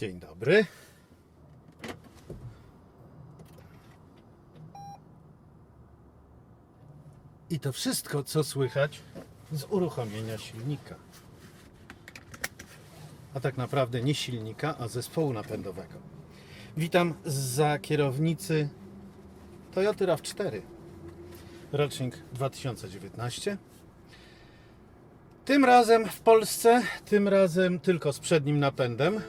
Dzień dobry. I to wszystko, co słychać z uruchomienia silnika. A tak naprawdę nie silnika, a zespołu napędowego. Witam za kierownicy Toyota RAV4. Rocznik 2019. Tym razem w Polsce, tym razem tylko z przednim napędem.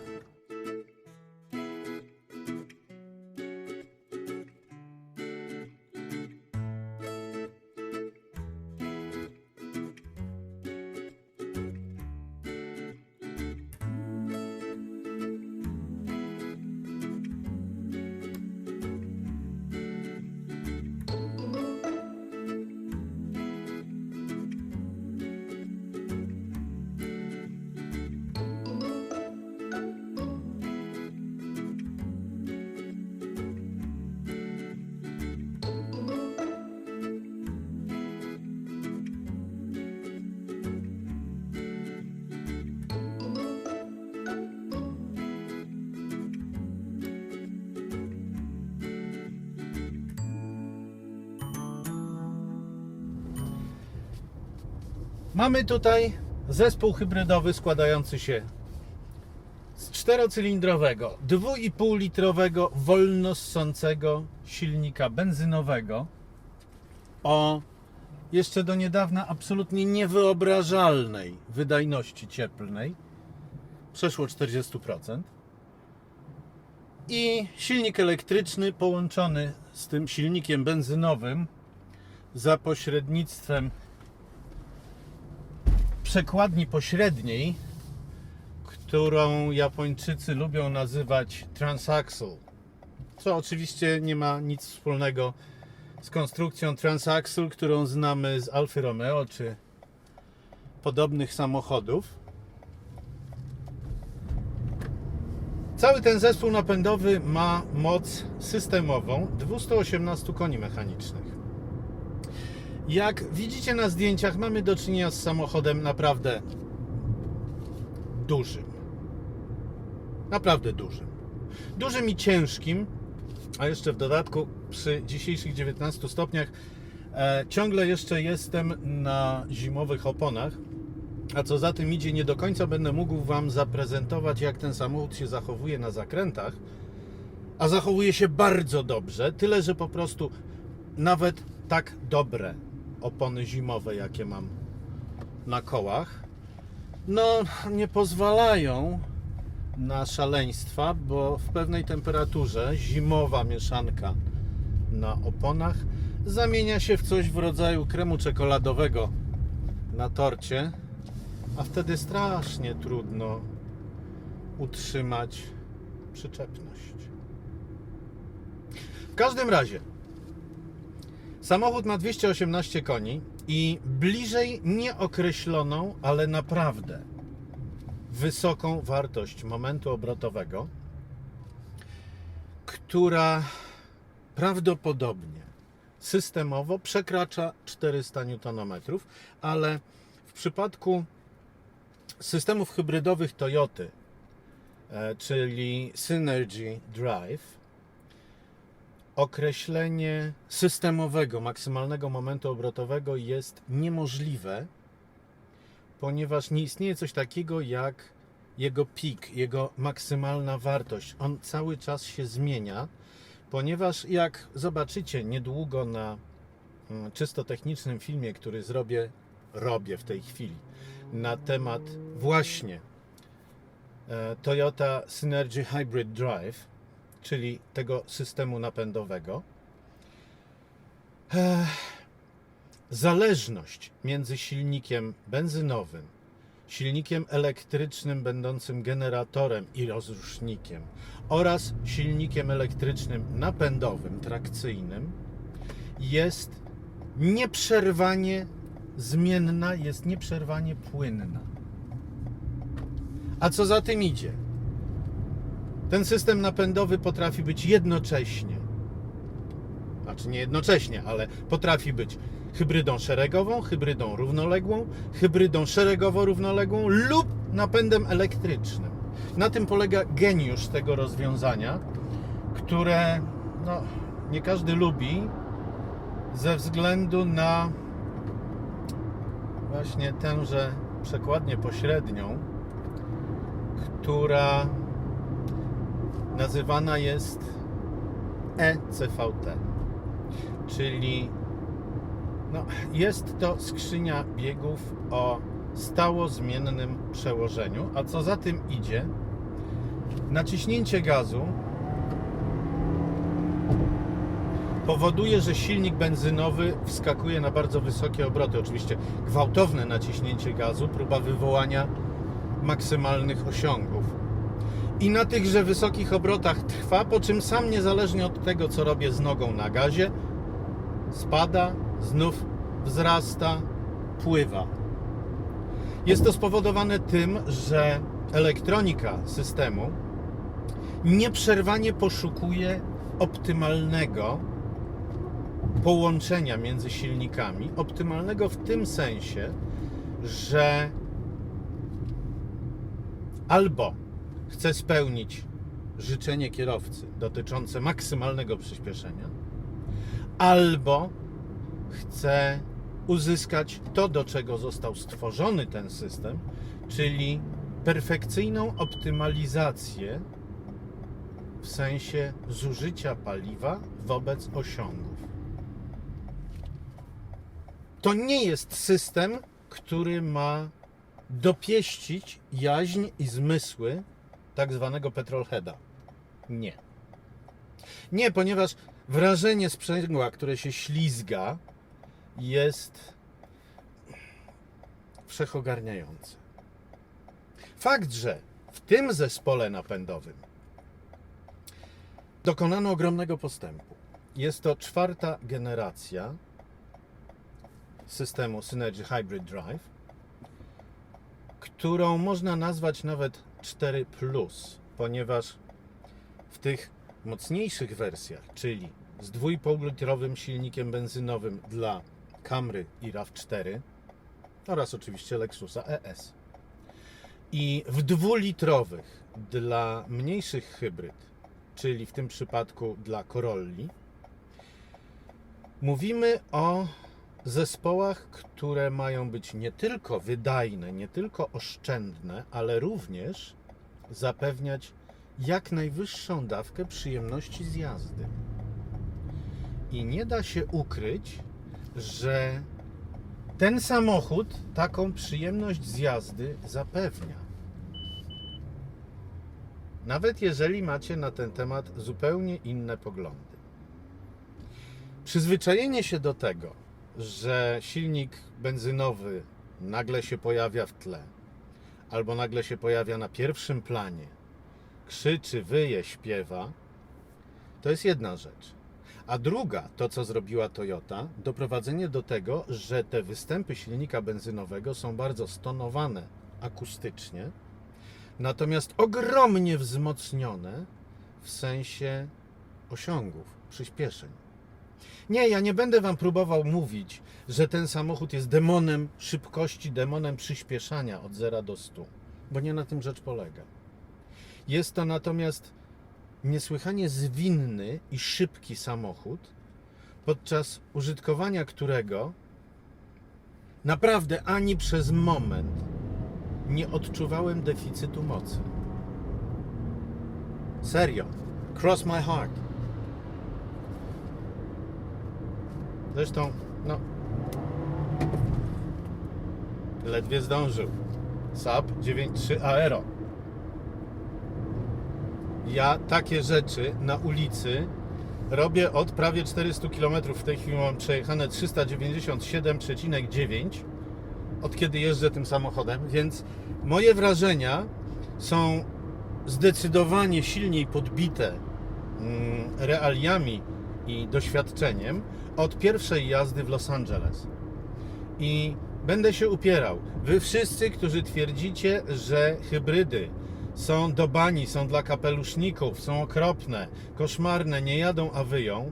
Mamy tutaj zespół hybrydowy składający się z czterocylindrowego, 2,5 litrowego, wolno ssącego silnika benzynowego o jeszcze do niedawna absolutnie niewyobrażalnej wydajności cieplnej, przeszło 40%. I silnik elektryczny połączony z tym silnikiem benzynowym za pośrednictwem przekładni pośredniej, którą Japończycy lubią nazywać transaxle, co oczywiście nie ma nic wspólnego z konstrukcją transaxle, którą znamy z Alfa Romeo czy podobnych samochodów. Cały ten zespół napędowy ma moc systemową 218 koni mechanicznych. Jak widzicie na zdjęciach, mamy do czynienia z samochodem naprawdę dużym. Naprawdę dużym. Dużym i ciężkim, a jeszcze w dodatku przy dzisiejszych 19 stopniach e, ciągle jeszcze jestem na zimowych oponach. A co za tym idzie, nie do końca będę mógł Wam zaprezentować, jak ten samochód się zachowuje na zakrętach. A zachowuje się bardzo dobrze, tyle że po prostu nawet tak dobre opony zimowe, jakie mam na kołach, no nie pozwalają na szaleństwa, bo w pewnej temperaturze zimowa mieszanka na oponach zamienia się w coś w rodzaju kremu czekoladowego na torcie, a wtedy strasznie trudno utrzymać przyczepność. W każdym razie Samochód ma 218 koni i bliżej nieokreśloną, ale naprawdę wysoką wartość momentu obrotowego, która prawdopodobnie systemowo przekracza 400 Nm, ale w przypadku systemów hybrydowych Toyoty, e, czyli Synergy Drive, określenie systemowego, maksymalnego momentu obrotowego jest niemożliwe, ponieważ nie istnieje coś takiego jak jego pik, jego maksymalna wartość. On cały czas się zmienia, ponieważ jak zobaczycie niedługo na mm, czysto technicznym filmie, który zrobię, robię w tej chwili, na temat właśnie e, Toyota Synergy Hybrid Drive, czyli tego systemu napędowego. Zależność między silnikiem benzynowym, silnikiem elektrycznym będącym generatorem i rozrusznikiem oraz silnikiem elektrycznym napędowym, trakcyjnym jest nieprzerwanie zmienna, jest nieprzerwanie płynna. A co za tym idzie? Ten system napędowy potrafi być jednocześnie, znaczy nie jednocześnie, ale potrafi być hybrydą szeregową, hybrydą równoległą, hybrydą szeregowo-równoległą lub napędem elektrycznym. Na tym polega geniusz tego rozwiązania, które no, nie każdy lubi ze względu na właśnie tęże przekładnię pośrednią, która nazywana jest ECVT, czyli no, jest to skrzynia biegów o stało zmiennym przełożeniu, a co za tym idzie, naciśnięcie gazu powoduje, że silnik benzynowy wskakuje na bardzo wysokie obroty. Oczywiście gwałtowne naciśnięcie gazu, próba wywołania maksymalnych osiągów. I na tychże wysokich obrotach trwa, po czym sam niezależnie od tego, co robię z nogą na gazie, spada, znów wzrasta, pływa. Jest to spowodowane tym, że elektronika systemu nieprzerwanie poszukuje optymalnego połączenia między silnikami. Optymalnego w tym sensie, że albo chce spełnić życzenie kierowcy dotyczące maksymalnego przyspieszenia, albo chce uzyskać to, do czego został stworzony ten system, czyli perfekcyjną optymalizację w sensie zużycia paliwa wobec osiągów. To nie jest system, który ma dopieścić jaźń i zmysły tak zwanego petrolheada. Nie. Nie, ponieważ wrażenie sprzęgła, które się ślizga, jest wszechogarniające. Fakt, że w tym zespole napędowym dokonano ogromnego postępu. Jest to czwarta generacja systemu Synergy Hybrid Drive, którą można nazwać nawet 4, ponieważ w tych mocniejszych wersjach, czyli z 2,5-litrowym silnikiem benzynowym dla Camry i RAV4 oraz oczywiście Lexusa ES i w dwulitrowych dla mniejszych hybryd, czyli w tym przypadku dla Corolli, mówimy o zespołach, które mają być nie tylko wydajne, nie tylko oszczędne, ale również zapewniać jak najwyższą dawkę przyjemności z jazdy. I nie da się ukryć, że ten samochód taką przyjemność z jazdy zapewnia. Nawet jeżeli macie na ten temat zupełnie inne poglądy. Przyzwyczajenie się do tego, że silnik benzynowy nagle się pojawia w tle, albo nagle się pojawia na pierwszym planie, krzyczy, wyje, śpiewa, to jest jedna rzecz. A druga, to co zrobiła Toyota, doprowadzenie do tego, że te występy silnika benzynowego są bardzo stonowane akustycznie, natomiast ogromnie wzmocnione w sensie osiągów, przyspieszeń. Nie, ja nie będę Wam próbował mówić, że ten samochód jest demonem szybkości, demonem przyspieszania od 0 do 100, bo nie na tym rzecz polega. Jest to natomiast niesłychanie zwinny i szybki samochód, podczas użytkowania którego naprawdę ani przez moment nie odczuwałem deficytu mocy. Serio. Cross my heart. Zresztą, no. Ledwie zdążył. Saab 9.3 Aero. Ja takie rzeczy na ulicy robię od prawie 400 km. W tej chwili mam przejechane 397,9 od kiedy jeżdżę tym samochodem, więc moje wrażenia są zdecydowanie silniej podbite mm, realiami i doświadczeniem od pierwszej jazdy w Los Angeles. I będę się upierał. Wy wszyscy, którzy twierdzicie, że hybrydy są do bani, są dla kapeluszników, są okropne, koszmarne, nie jadą, a wyją,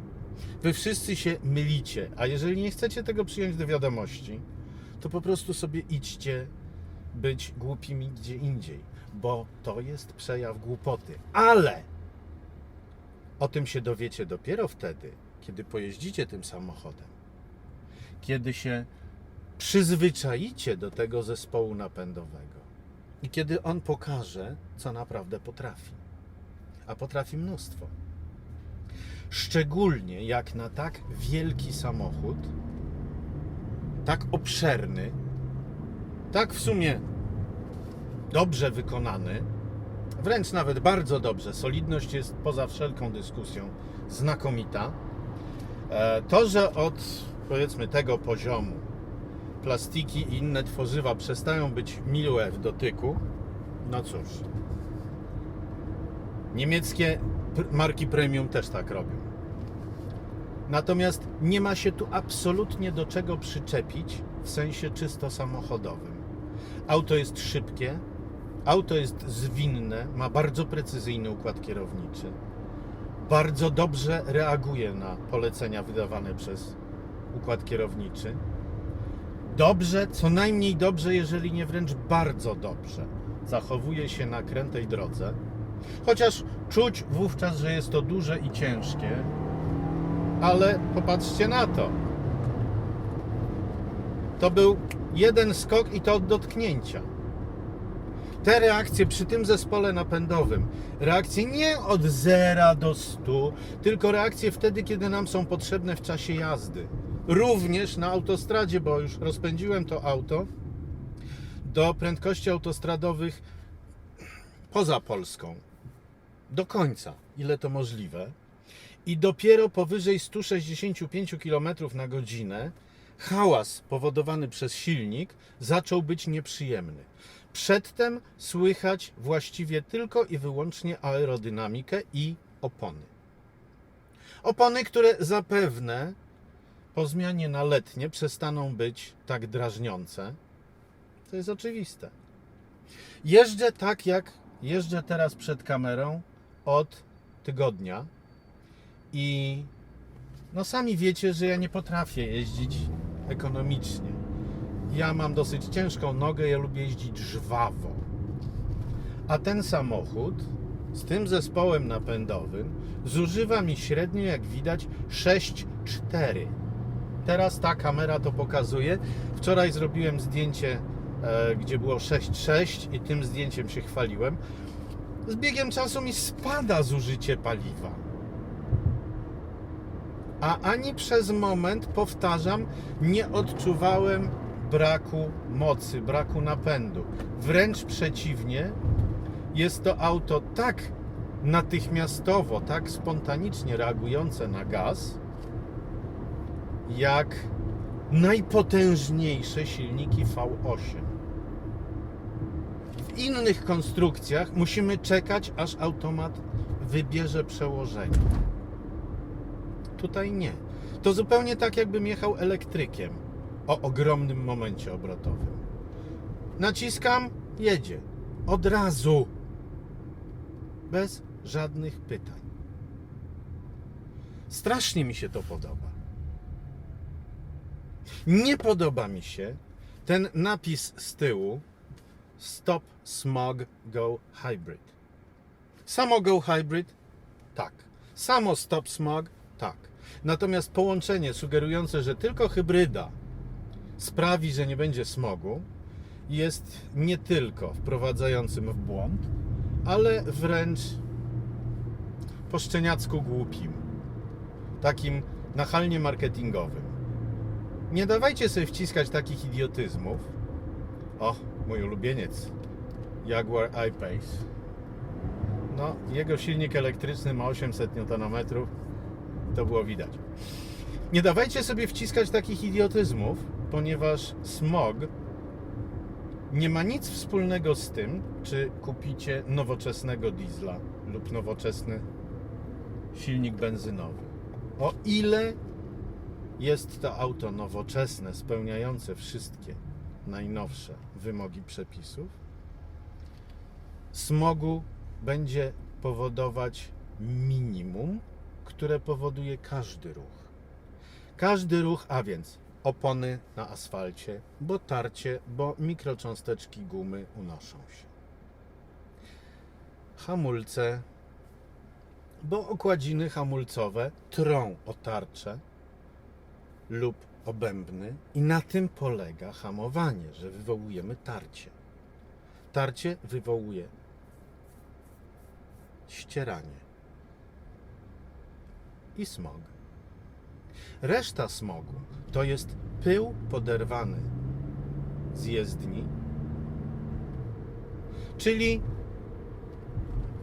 wy wszyscy się mylicie. A jeżeli nie chcecie tego przyjąć do wiadomości, to po prostu sobie idźcie być głupimi gdzie indziej. bo to jest przejaw głupoty. Ale o tym się dowiecie dopiero wtedy, kiedy pojeździcie tym samochodem. Kiedy się przyzwyczaicie do tego zespołu napędowego i kiedy on pokaże, co naprawdę potrafi. A potrafi mnóstwo. Szczególnie jak na tak wielki samochód, tak obszerny, tak w sumie dobrze wykonany, wręcz nawet bardzo dobrze. Solidność jest poza wszelką dyskusją znakomita. E, To, że od powiedzmy tego poziomu plastiki i inne tworzywa przestają być miłe w dotyku, no cóż. Niemieckie marki premium też tak robią. Natomiast nie ma się tu absolutnie do czego przyczepić w sensie czysto samochodowym. Auto jest szybkie, auto jest zwinne, ma bardzo precyzyjny układ kierowniczy, bardzo dobrze reaguje na polecenia wydawane przez układ kierowniczy. Dobrze, co najmniej dobrze, jeżeli nie wręcz bardzo dobrze zachowuje się na krętej drodze. Chociaż czuć wówczas, że jest to duże i ciężkie, ale popatrzcie na to. To był jeden skok i to od dotknięcia. Te reakcje przy tym zespole napędowym, reakcje nie od 0 do 100, tylko reakcje wtedy, kiedy nam są potrzebne w czasie jazdy. Również na autostradzie, bo już rozpędziłem to auto do prędkości autostradowych poza Polską. Do końca, ile to możliwe. I dopiero powyżej 165 km na godzinę hałas powodowany przez silnik zaczął być nieprzyjemny. Przedtem słychać właściwie tylko i wyłącznie aerodynamikę i opony. Opony, które zapewne po zmianie na letnie przestaną być tak drażniące. To jest oczywiste. Jeżdżę tak, jak jeżdżę teraz przed kamerą od tygodnia i no sami wiecie, że ja nie potrafię jeździć ekonomicznie. Ja mam dosyć ciężką nogę, ja lubię jeździć żwawo. A ten samochód z tym zespołem napędowym zużywa mi średnio, jak widać, 6,4. Teraz ta kamera to pokazuje. Wczoraj zrobiłem zdjęcie, e, gdzie było 6,6 i tym zdjęciem się chwaliłem. Z biegiem czasu mi spada zużycie paliwa. A ani przez moment, powtarzam, nie odczuwałem braku mocy, braku napędu. Wręcz przeciwnie, jest to auto tak natychmiastowo, tak spontanicznie reagujące na gaz, jak najpotężniejsze silniki V8. W innych konstrukcjach musimy czekać, aż automat wybierze przełożenie. Tutaj nie. To zupełnie tak, jakbym jechał elektrykiem o ogromnym momencie obrotowym. Naciskam, jedzie. Od razu. Bez żadnych pytań. Strasznie mi się to podoba. Nie podoba mi się ten napis z tyłu Stop Smog Go Hybrid. Samo Go Hybrid? Tak. Samo Stop Smog? Tak. Natomiast połączenie sugerujące, że tylko hybryda sprawi, że nie będzie smogu, jest nie tylko wprowadzającym w błąd, ale wręcz po szczeniacku głupim. Takim nachalnie marketingowym. Nie dawajcie sobie wciskać takich idiotyzmów. O, mój ulubieniec. Jaguar I-Pace. No, jego silnik elektryczny ma 800 Nm. To było widać. Nie dawajcie sobie wciskać takich idiotyzmów, ponieważ smog nie ma nic wspólnego z tym, czy kupicie nowoczesnego diesla lub nowoczesny silnik benzynowy. O ile jest to auto nowoczesne, spełniające wszystkie najnowsze wymogi przepisów, smogu będzie powodować minimum, które powoduje każdy ruch. Każdy ruch, a więc opony na asfalcie, bo tarcie, bo mikrocząsteczki gumy unoszą się. hamulce, bo okładziny hamulcowe trą o tarczę lub obębny i na tym polega hamowanie, że wywołujemy tarcie. Tarcie wywołuje ścieranie i smog. Reszta smogu to jest pył poderwany z jezdni, czyli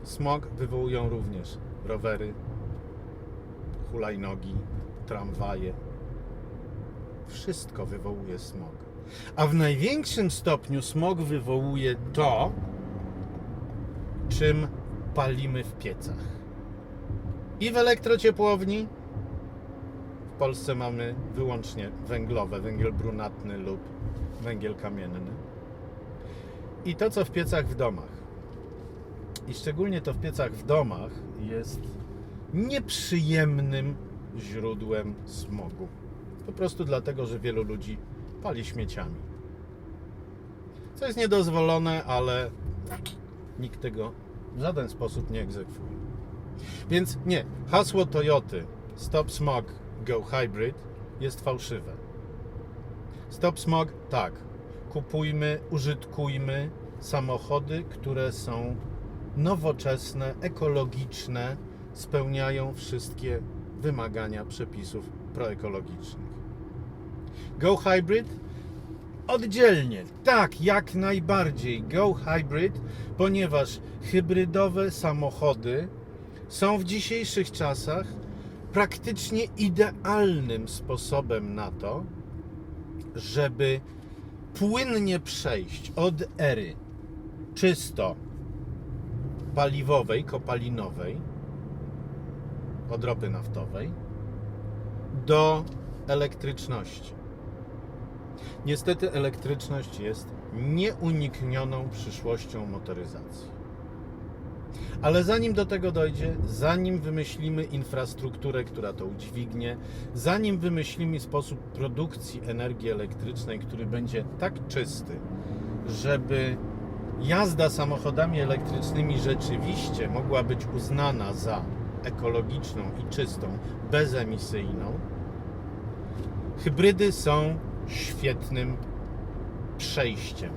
smog wywołują również rowery, hulajnogi, tramwaje. Wszystko wywołuje smog. A w największym stopniu smog wywołuje to, czym palimy w piecach. I w elektrociepłowni Polsce mamy wyłącznie węglowe, węgiel brunatny lub węgiel kamienny. I to, co w piecach w domach. I szczególnie to w piecach w domach jest nieprzyjemnym źródłem smogu. Po prostu dlatego, że wielu ludzi pali śmieciami. Co jest niedozwolone, ale nikt tego w żaden sposób nie egzekwuje. Więc nie, hasło Toyoty Stop Smog, Go Hybrid jest fałszywe. Stop Smog, tak. Kupujmy, użytkujmy samochody, które są nowoczesne, ekologiczne, spełniają wszystkie wymagania przepisów proekologicznych. Go Hybrid? Oddzielnie, tak, jak najbardziej. Go Hybrid, ponieważ hybrydowe samochody są w dzisiejszych czasach praktycznie idealnym sposobem na to, żeby płynnie przejść od ery czysto paliwowej, kopalinowej, od ropy naftowej, do elektryczności. Niestety elektryczność jest nieuniknioną przyszłością motoryzacji. Ale zanim do tego dojdzie, zanim wymyślimy infrastrukturę, która to udźwignie, zanim wymyślimy sposób produkcji energii elektrycznej, który będzie tak czysty, żeby jazda samochodami elektrycznymi rzeczywiście mogła być uznana za ekologiczną i czystą, bezemisyjną, hybrydy są świetnym przejściem.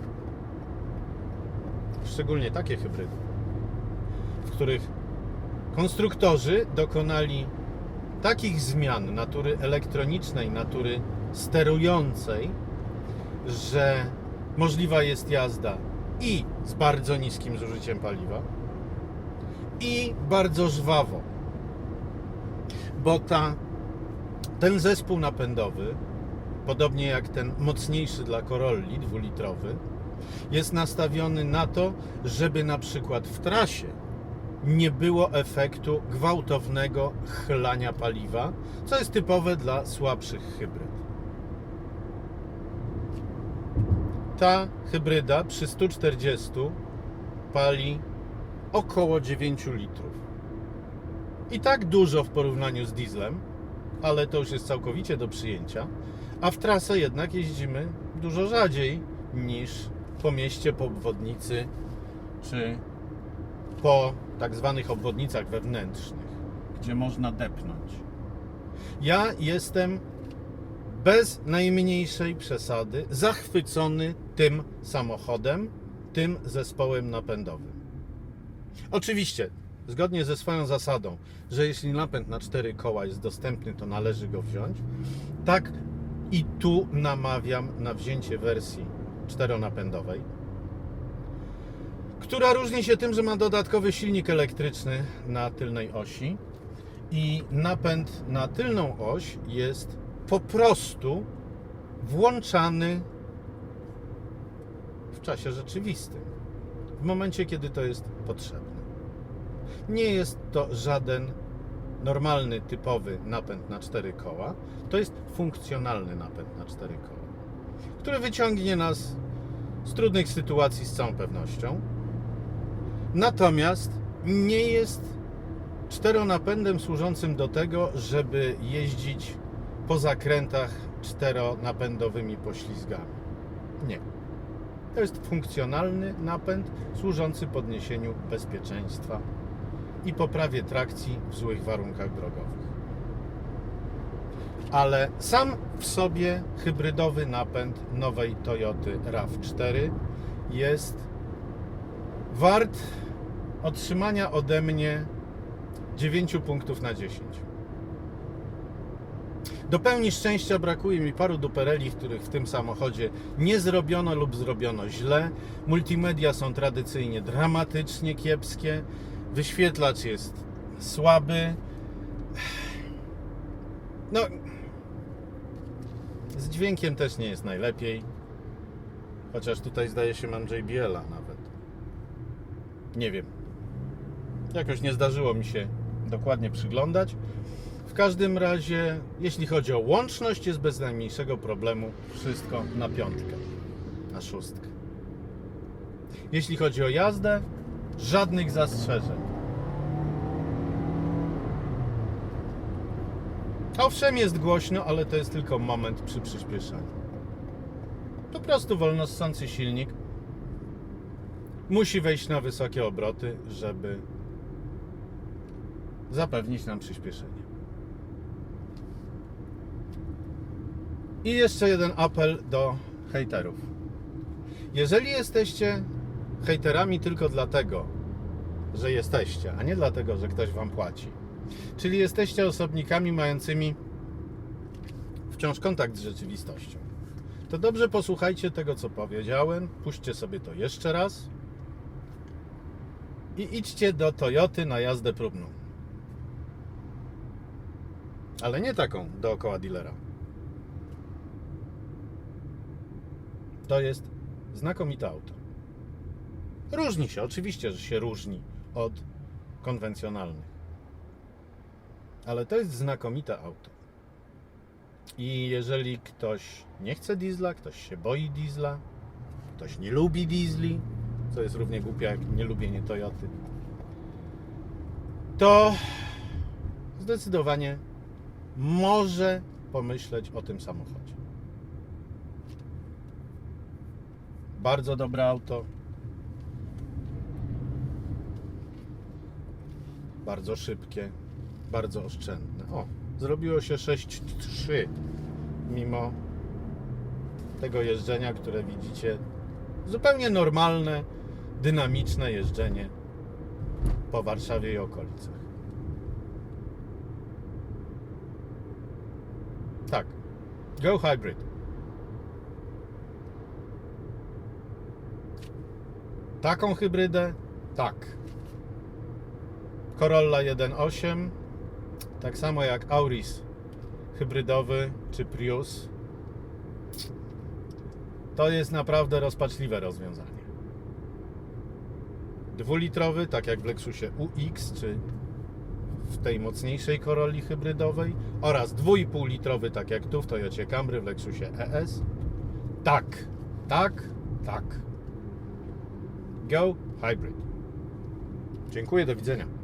Szczególnie takie hybrydy, których konstruktorzy dokonali takich zmian natury elektronicznej, natury sterującej, że możliwa jest jazda i z bardzo niskim zużyciem paliwa, i bardzo żwawo. Bo ta, ten zespół napędowy, podobnie jak ten mocniejszy dla Corolli, dwulitrowy, jest nastawiony na to, żeby na przykład w trasie nie było efektu gwałtownego chlania paliwa, co jest typowe dla słabszych hybryd. Ta hybryda przy 140 pali około 9 litrów. I tak dużo w porównaniu z dieslem, ale to już jest całkowicie do przyjęcia, a w trasę jednak jeździmy dużo rzadziej niż po mieście, po obwodnicy czy po tak zwanych obwodnicach wewnętrznych, gdzie można depnąć. Ja jestem bez najmniejszej przesady zachwycony tym samochodem, tym zespołem napędowym. Oczywiście, zgodnie ze swoją zasadą, że jeśli napęd na cztery koła jest dostępny, to należy go wziąć. Tak i tu namawiam na wzięcie wersji czteronapędowej, która różni się tym, że ma dodatkowy silnik elektryczny na tylnej osi i napęd na tylną oś jest po prostu włączany w czasie rzeczywistym, w momencie, kiedy to jest potrzebne. Nie jest to żaden normalny, typowy napęd na cztery koła. To jest funkcjonalny napęd na cztery koła, który wyciągnie nas z trudnych sytuacji z całą pewnością. Natomiast nie jest czteronapędem służącym do tego, żeby jeździć po zakrętach czteronapędowymi poślizgami. Nie. To jest funkcjonalny napęd służący podniesieniu bezpieczeństwa i poprawie trakcji w złych warunkach drogowych. Ale sam w sobie hybrydowy napęd nowej Toyoty RAV4 jest wart otrzymania ode mnie 9 punktów na 10. Do pełni szczęścia brakuje mi paru dupereli, których w tym samochodzie nie zrobiono lub zrobiono źle. Multimedia są tradycyjnie dramatycznie kiepskie. Wyświetlacz jest słaby. No, z dźwiękiem też nie jest najlepiej. Chociaż tutaj zdaje się mam JBL-a nawet. Nie wiem. Jakoś nie zdarzyło mi się dokładnie przyglądać. W każdym razie, jeśli chodzi o łączność, jest bez najmniejszego problemu wszystko na piątkę, na szóstkę. Jeśli chodzi o jazdę, żadnych zastrzeżeń. Owszem, jest głośno, ale to jest tylko moment przy przyspieszaniu. Po prostu wolnossący silnik musi wejść na wysokie obroty, żeby zapewnić nam przyspieszenie. I jeszcze jeden apel do hejterów. Jeżeli jesteście hejterami tylko dlatego, że jesteście, a nie dlatego, że ktoś wam płaci, czyli jesteście osobnikami mającymi wciąż kontakt z rzeczywistością, to dobrze posłuchajcie tego, co powiedziałem, puśćcie sobie to jeszcze raz i idźcie do Toyoty na jazdę próbną. Ale nie taką dookoła dealera. To jest znakomite auto. Różni się, oczywiście, że się różni od konwencjonalnych. Ale to jest znakomite auto. I jeżeli ktoś nie chce diesla, ktoś się boi diesla, ktoś nie lubi diesli, co jest równie głupie jak nielubienie Toyoty, to zdecydowanie może pomyśleć o tym samochodzie. Bardzo dobre auto. Bardzo szybkie, bardzo oszczędne. O, zrobiło się 6.3 mimo tego jeżdżenia, które widzicie. Zupełnie normalne, dynamiczne jeżdżenie po Warszawie i okolicach. Tak. Go Hybrid. Taką hybrydę? Tak. Corolla 1.8, tak samo jak Auris hybrydowy czy Prius. To jest naprawdę rozpaczliwe rozwiązanie. Dwulitrowy, tak jak w Lexusie UX czy w tej mocniejszej Corolli hybrydowej oraz 2,5 litrowy, tak jak tu w Toyocie Camry w Lexusie ES. Tak, tak, tak. Go Hybrid. Dziękuję, do widzenia.